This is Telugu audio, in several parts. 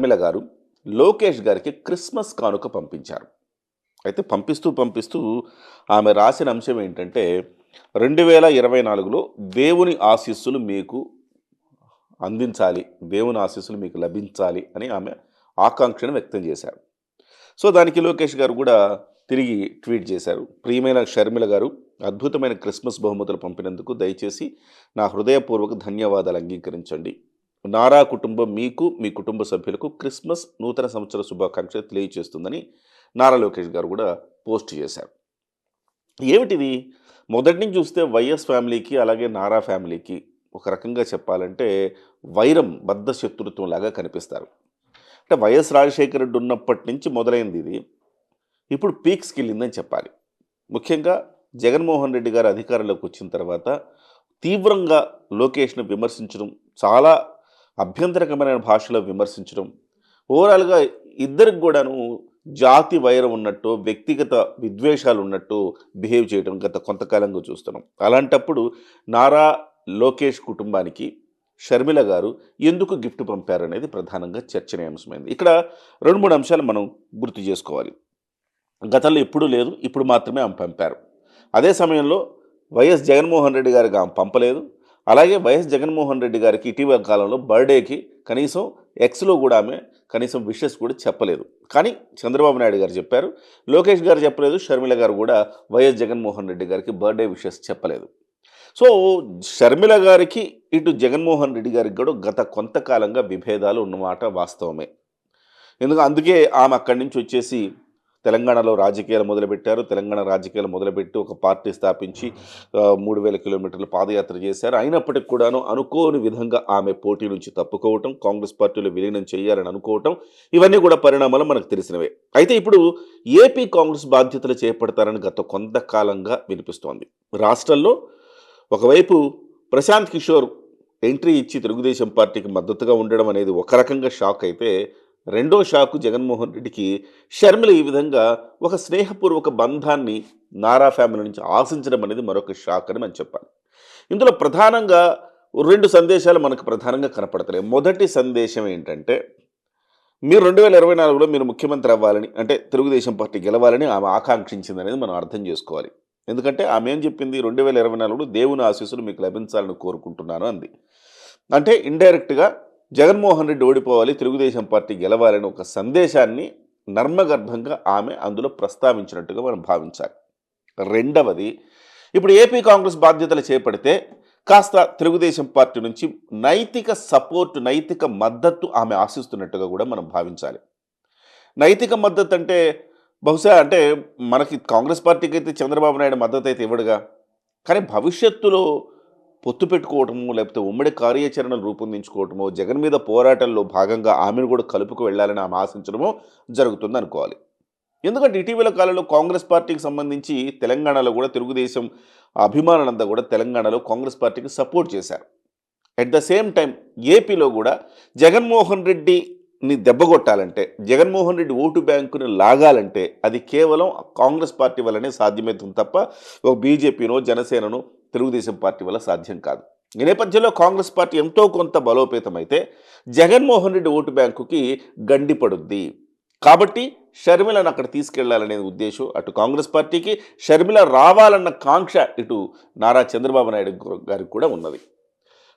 షర్మిల గారు లోకేష్ గారికి క్రిస్మస్ కానుక పంపించారు. అయితే పంపిస్తూ పంపిస్తూ ఆమె రాసిన అంశం ఏంటంటే రెండు వేల ఇరవై నాలుగులో దేవుని ఆశీస్సులు మీకు అందించాలి దేవుని ఆశీస్సులు మీకు లభించాలి అని ఆమె ఆకాంక్షను వ్యక్తం చేశారు. సో దానికి లోకేష్ గారు కూడా తిరిగి ట్వీట్ చేశారు. ప్రియమైన షర్మిల గారు అద్భుతమైన క్రిస్మస్ బహుమతులు పంపినందుకు దయచేసి నా హృదయపూర్వక ధన్యవాదాలు అంగీకరించండి. నారా కుటుంబం మీకు మీ కుటుంబ సభ్యులకు క్రిస్మస్ నూతన సంవత్సర శుభాకాంక్షలు తెలియజేస్తుందని నారా లోకేష్ గారు కూడా పోస్ట్ చేశారు. ఏమిటిది? మొదటి నుంచి చూస్తే వైఎస్ ఫ్యామిలీకి అలాగే నారా ఫ్యామిలీకి ఒక రకంగా చెప్పాలంటే వైరం బద్ధ శత్రుత్వం లాగా కనిపిస్తారు. అంటే వైఎస్ రాజశేఖర రెడ్డి ఉన్నప్పటి నుంచి మొదలైంది ఇది. ఇప్పుడు పీక్స్కి వెళ్ళిందని చెప్పాలి. ముఖ్యంగా జగన్మోహన్ రెడ్డి గారు అధికారంలోకి వచ్చిన తర్వాత తీవ్రంగా లోకేష్ను విమర్శించడం చాలా అభ్యంతరకమైన భాషలో విమర్శించడం. ఓవరాల్గా ఇద్దరికి కూడాను జాతి వైరం ఉన్నట్టు వ్యక్తిగత విద్వేషాలు ఉన్నట్టు బిహేవ్ చేయడం గత కొంతకాలంగా చూస్తున్నాం. అలాంటప్పుడు నారా లోకేష్ కుటుంబానికి షర్మిల గారు ఎందుకు గిఫ్ట్ పంపారనేది ప్రధానంగా చర్చనీయాంశమైంది. ఇక్కడ రెండు మూడు అంశాలు మనం గుర్తు చేసుకోవాలి. గతంలో ఎప్పుడూ లేదు ఇప్పుడు మాత్రమే ఆమె పంపారు. అదే సమయంలో వైఎస్ జగన్మోహన్ రెడ్డి గారికి ఆమె పంపలేదు. అలాగే వైఎస్ జగన్మోహన్ రెడ్డి గారికి ఇటీవల కాలంలో బర్త్డేకి కనీసం ఎక్స్లో కూడా ఆమె కనీసం విషెస్ కూడా చెప్పలేదు. కానీ చంద్రబాబు నాయుడు గారు చెప్పారు లోకేష్ గారు చెప్పలేదు షర్మిల గారు కూడా వైఎస్ జగన్మోహన్ రెడ్డి గారికి బర్త్డే విషెస్ చెప్పలేదు. సో షర్మిల గారికి ఇటు జగన్మోహన్ రెడ్డి గారికి కూడా గత కొంతకాలంగా విభేదాలు ఉన్నమాట వాస్తవమే. ఎందుకు అందుకే ఆమె అక్కడి నుంచి వచ్చేసి తెలంగాణలో రాజకీయాలు మొదలుపెట్టారు. తెలంగాణ రాజకీయాలు మొదలుపెట్టి ఒక పార్టీ స్థాపించి మూడు వేల కిలోమీటర్లు పాదయాత్ర చేశారు. అయినప్పటికి కూడాను అనుకోని విధంగా ఆమె పోటీ నుంచి తప్పుకోవటం కాంగ్రెస్ పార్టీలో విలీనం చేయాలని అనుకోవటం ఇవన్నీ కూడా పరిణామాలు మనకు తెలిసినవే. అయితే ఇప్పుడు ఏపీ కాంగ్రెస్ బాధ్యతలు చేపడతారని గత కొంతకాలంగా వినిపిస్తోంది. రాష్ట్రంలో ఒకవైపు ప్రశాంత్ కిషోర్ ఎంట్రీ ఇచ్చి తెలుగుదేశం పార్టీకి మద్దతుగా ఉండడం అనేది ఒక రకంగా షాక్ అయితే రెండో షాకు జగన్మోహన్ రెడ్డికి షర్మిల ఈ విధంగా ఒక స్నేహపూర్వక బంధాన్ని నారా ఫ్యామిలీ నుంచి ఆశించడం అనేది మరొక షాక్ అని మనం చెప్పాలి. ఇందులో ప్రధానంగా రెండు సందేశాలు మనకు ప్రధానంగా కనపడతాయి మొదటి సందేశం ఏంటంటే మీరు రెండు వేల ఇరవై నాలుగులో మీరు ముఖ్యమంత్రి అవ్వాలని అంటే తెలుగుదేశం పార్టీ గెలవాలని ఆమె ఆకాంక్షించింది అనేది మనం అర్థం చేసుకోవాలి. ఎందుకంటే ఆమె ఏం చెప్పింది? రెండు వేల ఇరవై నాలుగులో దేవుని ఆశీస్సులు మీకు లభించాలని కోరుకుంటున్నాను అంది. అంటే ఇండైరెక్ట్గా జగన్మోహన్ రెడ్డి ఓడిపోవాలి తెలుగుదేశం పార్టీ గెలవాలని ఒక సందేశాన్ని నర్మగర్భంగా ఆమె అందులో ప్రస్తావించినట్టుగా మనం భావించాలి. రెండవది ఇప్పుడు ఏపీ కాంగ్రెస్ బాధ్యతలు చేపడితే కాస్త తెలుగుదేశం పార్టీ నుంచి నైతిక సపోర్ట్ నైతిక మద్దతు ఆమె ఆశిస్తున్నట్టుగా కూడా మనం భావించాలి. నైతిక మద్దతు అంటే బహుశా అంటే మనకి కాంగ్రెస్ పార్టీకి అయితే చంద్రబాబు నాయుడు మద్దతు అయితే ఇవ్వడుగా. కానీ భవిష్యత్తులో పొత్తు పెట్టుకోవటము లేకపోతే ఉమ్మడి కార్యాచరణలు రూపొందించుకోవటమో జగన్ మీద పోరాటంలో భాగంగా ఆమెను కూడా కలుపుకు వెళ్ళాలని ఆమె ఆశించడమో జరుగుతుంది అనుకోవాలి. ఎందుకంటే ఇటీవల కాలంలో కాంగ్రెస్ పార్టీకి సంబంధించి తెలంగాణలో కూడా తెలుగుదేశం అభిమానులంతా కూడా తెలంగాణలో కాంగ్రెస్ పార్టీకి సపోర్ట్ చేశారు. అట్ ద సేమ్ టైం ఏపీలో కూడా జగన్మోహన్ రెడ్డిని దెబ్బగొట్టాలంటే జగన్మోహన్ రెడ్డి ఓటు బ్యాంకుని లాగాలంటే అది కేవలం కాంగ్రెస్ పార్టీ వల్లనే సాధ్యమవుతుంది తప్ప ఒక బీజేపీనో జనసేనను తెలుగుదేశం పార్టీ వల్ల సాధ్యం కాదు. ఈ నేపథ్యంలో కాంగ్రెస్ పార్టీ ఎంతో కొంత బలోపేతమైతే జగన్మోహన్ రెడ్డి ఓటు బ్యాంకుకి గండిపడుద్ది కాబట్టి షర్మిలను అక్కడ తీసుకెళ్ళాలనే ఉద్దేశం అటు కాంగ్రెస్ పార్టీకి షర్మిల రావాలన్న కాంక్ష ఇటు నారా చంద్రబాబు నాయుడు గారికి కూడా ఉన్నది.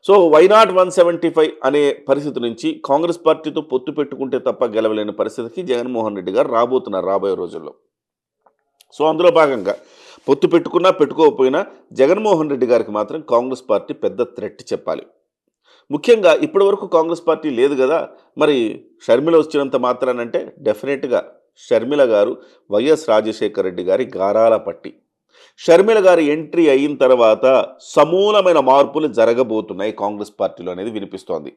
So why not one seventy five అనే పరిస్థితి నుంచి కాంగ్రెస్ పార్టీతో పొత్తు పెట్టుకుంటే తప్ప గెలవలేని పరిస్థితికి జగన్మోహన్ రెడ్డి గారు రాబోతున్నారు రాబోయే రోజుల్లో. సో అందులో భాగంగా పొత్తు పెట్టుకున్నా పెట్టుకోకపోయినా జగన్మోహన్ రెడ్డి గారికి మాత్రం కాంగ్రెస్ పార్టీ పెద్ద థ్రెట్ చెప్పాలి. ముఖ్యంగా ఇప్పటి వరకు కాంగ్రెస్ పార్టీ లేదు కదా మరి షర్మిల వచ్చినంత మాత్రానంటే డెఫినెట్గా షర్మిల గారు వైఎస్ రాజశేఖర రెడ్డి గారి గారాల పట్టి. షర్మిల గారి ఎంట్రీ అయిన తర్వాత సమూలమైన మార్పులు జరగబోతున్నాయి కాంగ్రెస్ పార్టీలో అనేది వినిపిస్తోంది.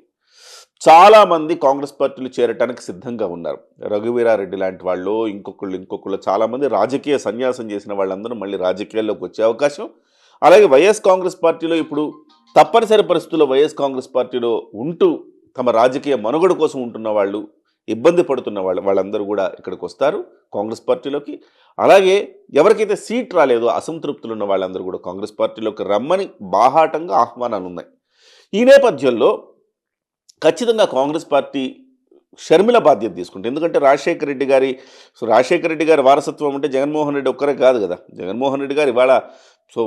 చాలామంది కాంగ్రెస్ పార్టీలు చేరటానికి సిద్ధంగా ఉన్నారు. రఘువీరారెడ్డి లాంటి వాళ్ళు ఇంకొకళ్ళు ఇంకొకళ్ళు చాలామంది రాజకీయ సన్యాసం చేసిన వాళ్ళందరూ మళ్ళీ రాజకీయాల్లోకి వచ్చే అవకాశం. అలాగే వైఎస్ కాంగ్రెస్ పార్టీలో ఇప్పుడు తప్పనిసరి పరిస్థితుల్లో వైఎస్ కాంగ్రెస్ పార్టీలో ఉంటూ తమ రాజకీయ మనుగడ కోసం ఉంటున్న వాళ్ళు ఇబ్బంది పడుతున్న వాళ్ళు వాళ్ళందరూ కూడా ఇక్కడికి వస్తారు కాంగ్రెస్ పార్టీలోకి. అలాగే ఎవరికైతే సీట్ రాలేదో అసంతృప్తులు ఉన్న వాళ్ళందరూ కూడా కాంగ్రెస్ పార్టీలోకి రమ్మని బాహాటంగా ఆహ్వానాలు ఉన్నాయి ఈ నేపథ్యంలో ఖచ్చితంగా కాంగ్రెస్ పార్టీ షర్మిల బాధ్యత తీసుకుంటే ఎందుకంటే రాజశేఖర రెడ్డి గారి సో రాజశేఖర రెడ్డి గారి వారసత్వం అంటే జగన్మోహన్ రెడ్డి ఒక్కరే కాదు కదా. జగన్మోహన్ రెడ్డి గారు ఇవాళ సో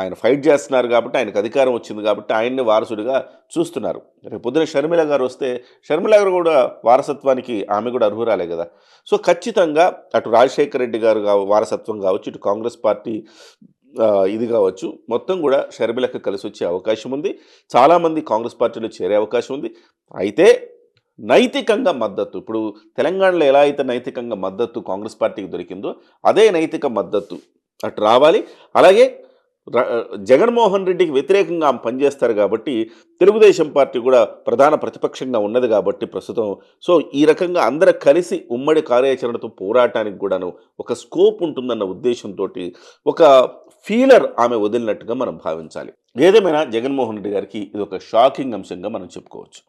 ఆయన ఫైట్ చేస్తున్నారు కాబట్టి ఆయనకు అధికారం వచ్చింది కాబట్టి ఆయన్ని వారసుడిగా చూస్తున్నారు. రేపు పొద్దున షర్మిల గారు వస్తే షర్మిల గారు కూడా వారసత్వానికి ఆమె కూడా అర్హురాలే కదా. సో ఖచ్చితంగా అటు రాజశేఖర రెడ్డి గారు వారసత్వం కావచ్చు ఇటు కాంగ్రెస్ పార్టీ ఇది కావచ్చు. మొత్తం కూడా షర్మిలకు కలిసి వచ్చే అవకాశం ఉంది. చాలామంది కాంగ్రెస్ పార్టీలో చేరే అవకాశం ఉంది. అయితే నైతికంగా మద్దతు ఇప్పుడు తెలంగాణలో ఎలా అయితే నైతికంగా మద్దతు కాంగ్రెస్ పార్టీకి దొరికిందో అదే నైతిక మద్దతు అటు రావాలి. అలాగే జగన్మోహన్ రెడ్డికి వ్యతిరేకంగా ఆమె పనిచేస్తారు కాబట్టి తెలుగుదేశం పార్టీ కూడా ప్రధాన ప్రతిపక్షంగా ఉన్నది కాబట్టి ప్రస్తుతం. సో ఈ రకంగా అందరూ కలిసి ఉమ్మడి కార్యాచరణతో పోరాటానికి కూడాను ఒక స్కోప్ ఉంటుందన్న ఉద్దేశంతో ఒక ఫీలర్ ఆమె వదిలినట్టుగా మనం భావించాలి. ఏదేమైనా జగన్మోహన్ రెడ్డి గారికి ఇది ఒక షాకింగ్ అంశంగా మనం చెప్పుకోవచ్చు.